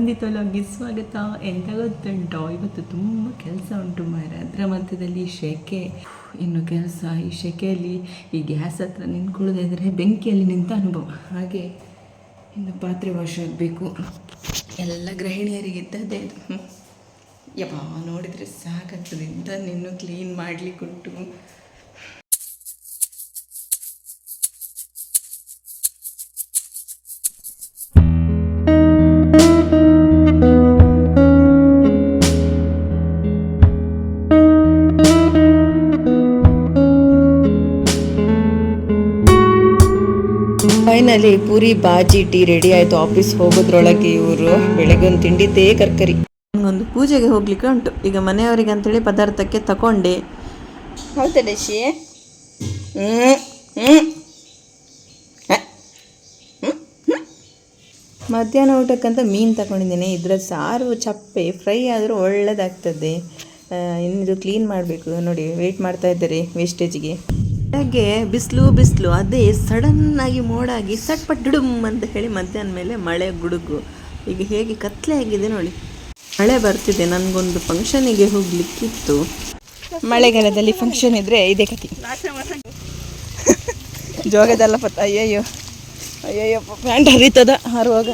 ವಂದಿತ ಲಾಗಿ ಸ್ವಾಗತ ಎಂತ ಗೊತ್ತುಂಟು ಇವತ್ತು ತುಂಬ ಕೆಲಸ ಉಂಟು ಮಾರ ಅದರ ಮಧ್ಯದಲ್ಲಿ ಶೆಕೆ. ಇನ್ನು ಕೆಲಸ ಈ ಶೆಕೆಯಲ್ಲಿ ಈ ಗ್ಯಾಸ್ ಹತ್ರ ನಿಂತ್ಕೊಳ್ಳೋದಾದರೆ ಬೆಂಕಿಯಲ್ಲಿ ನಿಂತ ಅನುಭವ. ಹಾಗೆ ಇನ್ನು ಪಾತ್ರೆ ವಾಶ್ ಆಗಬೇಕು. ಎಲ್ಲ ಗೃಹಿಣಿಯರಿಗಿದ್ದದೇ ಇದು. ಯಪ್ಪ ನೋಡಿದರೆ ಸಾಕಾಗ್ತದೆ. ಇಂಥ ನಿನ್ನೂ clean ಮಾಡಲಿಕ್ಕುಂಟು. Finally puri bhaji tea ready ಆಯಿತು. ಆಫೀಸ್ ಹೋಗೋದ್ರೊಳಗೆ ಇವರು ಬೆಳಗ್ಗೆ ಒಂದು ತಿಂಡಿದ್ದೇ ಕರ್ಕರಿ. ನನಗೊಂದು ಪೂಜೆಗೆ ಹೋಗ್ಲಿಕ್ಕೆ ಉಂಟು. ಈಗ ಮನೆಯವರಿಗೆ ಅಂತೇಳಿ ಪದಾರ್ಥಕ್ಕೆ ತಕೊಂಡೆ. ಹೌದಾ ಡಶಿ ಮಧ್ಯಾಹ್ನ ಊಟಕ್ಕಂತ ಮೀನು ತಗೊಂಡಿದ್ದೇನೆ ಇದರ ಸಾರು ಚಪ್ಪೆ ಫ್ರೈ ಆದರೂ ಒಳ್ಳೆಯದಾಗ್ತದೆ ಇನ್ನಿದು ಕ್ಲೀನ್ ಮಾಡಬೇಕು. ನೋಡಿ ವೆಯ್ಟ್ ಮಾಡ್ತಾ ಇದ್ದಾರೆ ವೇಸ್ಟೇಜಿಗೆ ಹಾಗೆ ಬಿಸಿಲು ಬಿಸಿಲು, ಅದೇ ಸಡನ್ನಾಗಿ ಮೋಡಾಗಿ ಸಟ್ಪಟ್ ಡುಡುಮ್ ಅಂತ ಹೇಳಿ ಮಧ್ಯಾಹ್ನ ಮೇಲೆ ಮಳೆ ಗುಡುಗು. ಈಗ ಹೇಗೆ ಕತ್ಲೆ ಆಗಿದೆ ನೋಡಿ. ಮಳೆ ಬರ್ತಿದೆ, ನನಗೊಂದು ಫಂಕ್ಷನಿಗೆ ಹೋಗ್ಲಿಕ್ಕಿತ್ತು. ಮಳೆಗಾಲದಲ್ಲಿ ಫಂಕ್ಷನ್ ಇದ್ರೆ ಇದೇ ಕತಿ ಜೋಗದಲ್ಲ ಪತ್ತ ಅಯ್ಯಯ್ಯೋ. ಅಯ್ಯಯ್ಯೋ ಪ್ಯಾಂಟ್ ಹರಿತದ ಹಾರುವಾಗ.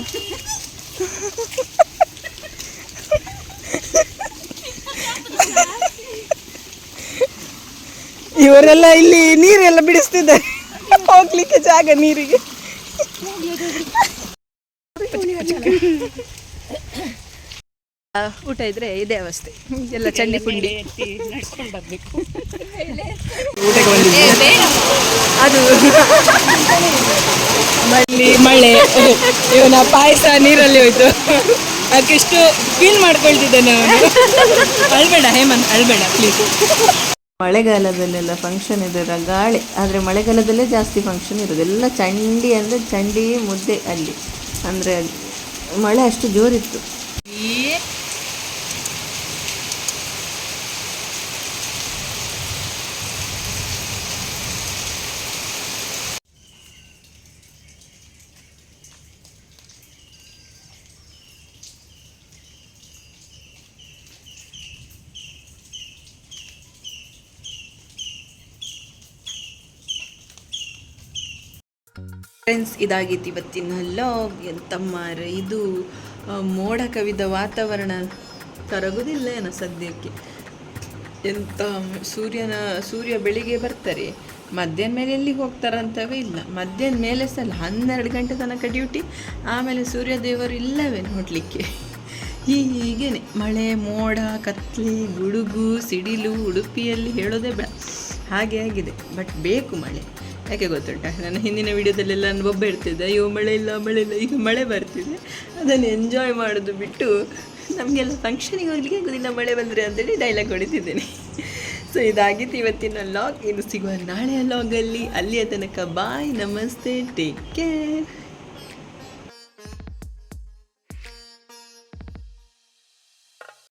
ಇವರೆಲ್ಲ ಇಲ್ಲಿ ನೀರೆಲ್ಲ ಬಿಡಿಸ್ತಿದ್ದಾರೆ. ಹೋಗ್ಲಿಕ್ಕೆ ಜಾಗ ನೀರಿಗೆ. ಊಟ ಇದ್ರೆ ಇದೇ ಅವಸ್ಥೆ. ಎಲ್ಲ ಚಂಡಿ ಪುಂಡಿ. ಅದು ಮಳ್ಳಿ ಮಳೆ. ಇವನ ಪಾಯಸ ನೀರಲ್ಲಿ ಹೋಯ್ತು. ಅದಕ್ಕಿಷ್ಟು ಫೀಲ್ ಮಾಡ್ಕೊಳ್ತಿದ್ದಾನೆ ಅವನು ಅಳ್ಬೇಡ ಹೇಮಂತ್ ಅಳ್ಬೇಡ ಪ್ಲೀಸ್ ಮಳೆಗಾಲದಲ್ಲೆಲ್ಲ ಫಂಕ್ಷನ್ ಇದರ ಗಾಳಿ, ಆದರೆ ಮಳೆಗಾಲದಲ್ಲೇ ಜಾಸ್ತಿ ಫಂಕ್ಷನ್ ಇರೋದು. ಎಲ್ಲ ಚಂಡಿ ಅಂದರೆ ಚಂಡಿ ಮುದ್ದೆ ಅಲ್ಲಿ. ಅಂದರೆ ಮಳೆ ಅಷ್ಟು ಜೋರಿತ್ತು. ಫ್ರೆಂಡ್ಸ್ ಇದಾಗಿತ್ತು ಇವತ್ತಿನ ಲಾಗ್ ಎಂತಮ್ಮಾರ ಇದು ಮೋಡ ಕವಿದ ವಾತಾವರಣ ಕರಗುದಿಲ್ಲ ಏನೋ ಸದ್ಯಕ್ಕೆ. ಎಂತ ಸೂರ್ಯನ, ಸೂರ್ಯ ಬೆಳಿಗ್ಗೆ ಬರ್ತಾರೆ. ಮಧ್ಯಾಹ್ನ ಮೇಲೆ ಎಲ್ಲಿಗೆ ಹೋಗ್ತಾರಂತವೇ ಇಲ್ಲ. ಮಧ್ಯಾಹ್ನ ಮೇಲೆ ಸಲ ಹನ್ನೆರಡು ಗಂಟೆ ತನಕ ಡ್ಯೂಟಿ ಆಮೇಲೆ ಸೂರ್ಯ ದೇವರು ಇಲ್ಲವೇ ನೋಡಲಿಕ್ಕೆ. ಹೀಗೇನೆ ಮಳೆ, ಮೋಡ, ಕತ್ಲೆ, ಗುಡುಗು, ಸಿಡಿಲು, ಉಡುಪಿಯಲ್ಲಿ ಹೇಳೋದೇ ಬೇಡ. ಹಾಗೆ ಆಗಿದೆ. ಬಟ್ ಬೇಕು ಮಳೆ. ಯಾಕೆ ಗೊತ್ತುಂಟ? ನನ್ನ ಹಿಂದಿನ ವಿಡಿಯೋದಲ್ಲೆಲ್ಲ ನಾನು ಒಬ್ಬ ಇರ್ತಿದ್ದೆ ಅಯ್ಯೋ, ಮಳೆ ಇಲ್ಲ ಮಳೆ ಇಲ್ಲ ಈಗ ಮಳೆ ಬರ್ತಿದೆ. ಅದನ್ನು ಎಂಜಾಯ್ ಮಾಡೋದು ಬಿಟ್ಟು ನಮಗೆಲ್ಲ ಫಂಕ್ಷನಿಗೆ ಹೋಗ್ಲಿಕ್ಕೆ ಆಗೋದಿಲ್ಲ, ಮಳೆ ಬಂದರೆ ಅಂತೇಳಿ ಡೈಲಾಗ್ ಹೊಡಿತಿದ್ದೇನೆ. ಸೊ ಇದಾಗಿತ್ತು ಇವತ್ತಿನ ಲಾಗ್ ಇನ್ನು ಸಿಗುವ ನಾಳೆಯ ಲಾಗಲ್ಲಿ ಅಲ್ಲಿಯ ತನಕ ಬಾಯ್ ನಮಸ್ತೆ. Take care